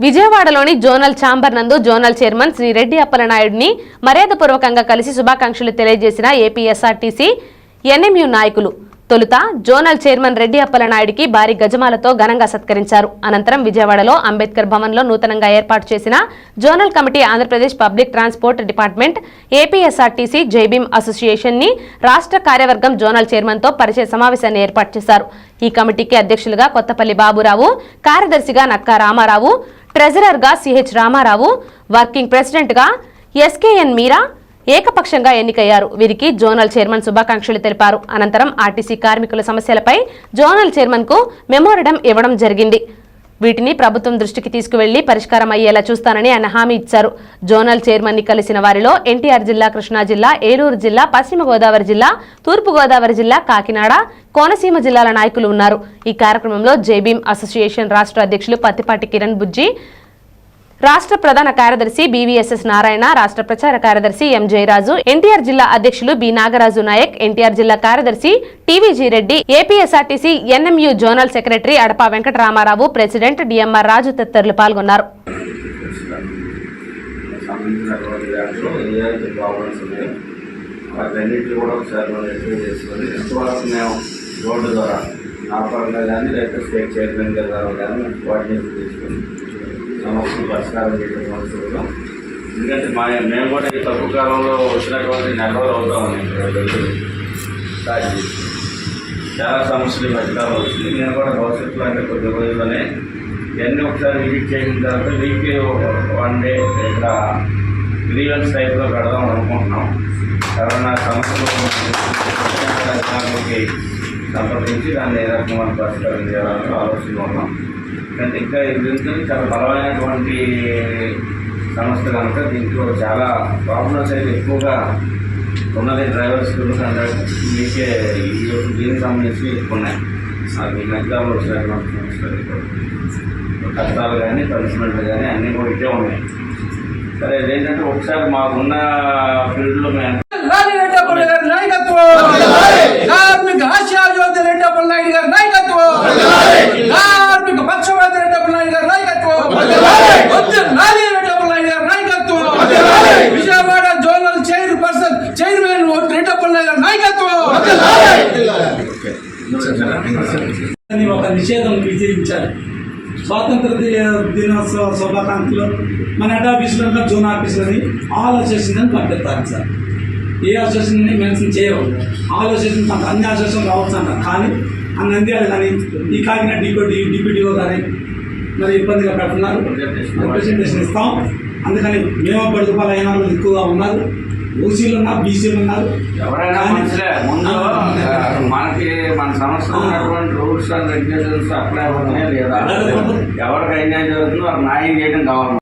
విజయవాడలోని zonal chamber నందు zonal chairman Shri Reddy అప్పలనాయుడిని మర్యాదపూర్వకంగా కలిసి శుభాకాంక్షలు తెలియజేసిన ఏపీఎస్ఆర్టీసీ ఎన్ఎంయు నాయకులు. తొలుత జోనల్ చైర్మన్ రెడ్డి అప్పలనాయుడికి భారీ గజమాలతో ఘనంగా సత్కరించారు. అనంతరం విజయవాడలో అంబేద్కర్ భవన్లో నూతనంగా ఏర్పాటు చేసిన zonal committee Andhra Pradesh public transport department APSRTC Jai Bhim అసోసియేషన్ని రాష్ట్ర కార్యవర్గం జోనల్ చైర్మన్తో పరిచయ సమావేశాన్ని ఏర్పాటు చేశారు. ఈ కమిటీకి అధ్యక్షులుగా కొత్తపల్లి బాబురావు కార్యదర్శిగా నక్కా రామారావు ట్రెజరర్గా సిహెచ్ రామారావు వర్కింగ్ ప్రెసిడెంట్గా ఎస్కేఎన్ మీరా ఏకపక్షంగా ఎన్నికయ్యారు. వీరికి జోనల్ చైర్మన్ శుభాకాంక్షలు తెలిపారు. అనంతరం ఆర్టీసీ కార్మికుల సమస్యలపై జోనల్ చైర్మన్కు మెమోరడం ఇవ్వడం జరిగింది. వీటిని ప్రభుత్వం దృష్టికి తీసుకువెళ్ళి పరిష్కారం అయ్యేలా చూస్తానని ఆయన హామీ ఇచ్చారు. జోనల్ చైర్మన్ని కలిసిన వారిలో ఎన్టీఆర్ జిల్లా కృష్ణా జిల్లా ఏలూరు జిల్లా పశ్చిమ గోదావరి జిల్లా తూర్పు గోదావరి జిల్లా కాకినాడ కోనసీమ జిల్లాల నాయకులు ఉన్నారు. ఈ కార్యక్రమంలో జేబీం అసోసియేషన్ రాష్ట్ర అధ్యక్షులు పత్తిపాటి కిరణ్ బుజ్జి రాష్ట్ర ప్రధాన కార్యదర్శి బీవీఎస్ఎస్ నారాయణ రాష్ట్ర ప్రచార కార్యదర్శి ఎం జయరాజు ఎన్టీఆర్ జిల్లా అధ్యక్షులు బి నాగరాజు నాయక్ ఎన్టీఆర్ జిల్లా కార్యదర్శి TVG Reddy APSRTC NMU zonal secretary Adapa Venkataramarao president DMR Raju తదితరులు పాల్గొన్నారు. రోడ్డు ద్వారా నా పరంగా కానీ లేకపోతే స్టేట్ చైర్మన్ గారు కానీ కోఆర్డినేషన్ సమస్యలు పరిష్కారం చేయడం చూద్దాం. ఎందుకంటే మా మేము కూడా ఈ తక్కువ కాలంలో వచ్చినటువంటి నెలలు అవుతామని చాలా సమస్యలు పరిష్కారం వచ్చింది. నేను కూడా భవిష్యత్తులో అంటే కొద్ది రోజుల్లోనే ఇవన్నీ ఒకసారి విజిట్ చేసిన తర్వాత వీక్లీ వన్ డే ఇక్కడ గ్రీవెన్స్ టైప్లో పెడదాం అనుకుంటున్నాం. కరోనా సమస్యలు సంప్రదించి దాన్ని ఏ రకమైన పరిష్కారం చేయాలని ఆలోచన ఉన్నాం. అంటే ఇంకా ఇది చాలా బలమైనటువంటి సమస్య కనుక దీంట్లో చాలా ప్రాబ్లమ్స్ అయితే ఎక్కువగా ఉన్నది డ్రైవర్స్ మీకే ఈ దీనికి సంబంధించి ఉన్నాయి. నాకు నగ్గాలు వచ్చినటువంటి సమస్యలు కష్టాలు కానీ పనిష్మెంట్లు కానీ అన్నీ కూడా ఇదే ఉన్నాయి. సరే ఏంటంటే ఒకసారి మాకున్న ఫీల్డ్లో మేము రెడ్డప్పల నాయకత్వం! ఒక నిషేధం విజయించారు స్వాతంత్ర దినోత్సవ శుభాకాంక్షలు. మన హెడ్ ఆఫీసులో జోన్ ఆఫీసులని ఆల్ అసోసియేషన్ పంపిస్తారు సార్ ఏ అసోసియేషన్ మెన్షన్ చేయవు ఆల్ అసోసియేషన్ అంట అన్ని అసోసియేషన్ రావచ్చు అంట కానీ అన్ని నంద్యాల కానీ ఈ కాకినాడ డిప్యూటీ డిప్యూటీఓ కానీ మరి ఇబ్బందిగా పెడుతున్నారు. రిప్రజెంటేషన్ ఇస్తాం. అందుకని మేము పడుకోవాలి అయిన వాళ్ళు ఎక్కువగా ఉన్నారు. ఓసీలు ఉన్నారు బీసీలు ఉన్నారు ఎవరైనా ముందు మనకి మన సంస్థ ఉన్నటువంటి రూల్స్ అండ్ రెగ్యులేషన్స్ అప్లై అవుతున్నాయా లేదా? ఎవరికి అన్యాయం జరుగుతుందో వారికి న్యాయం చేయడం కావాలి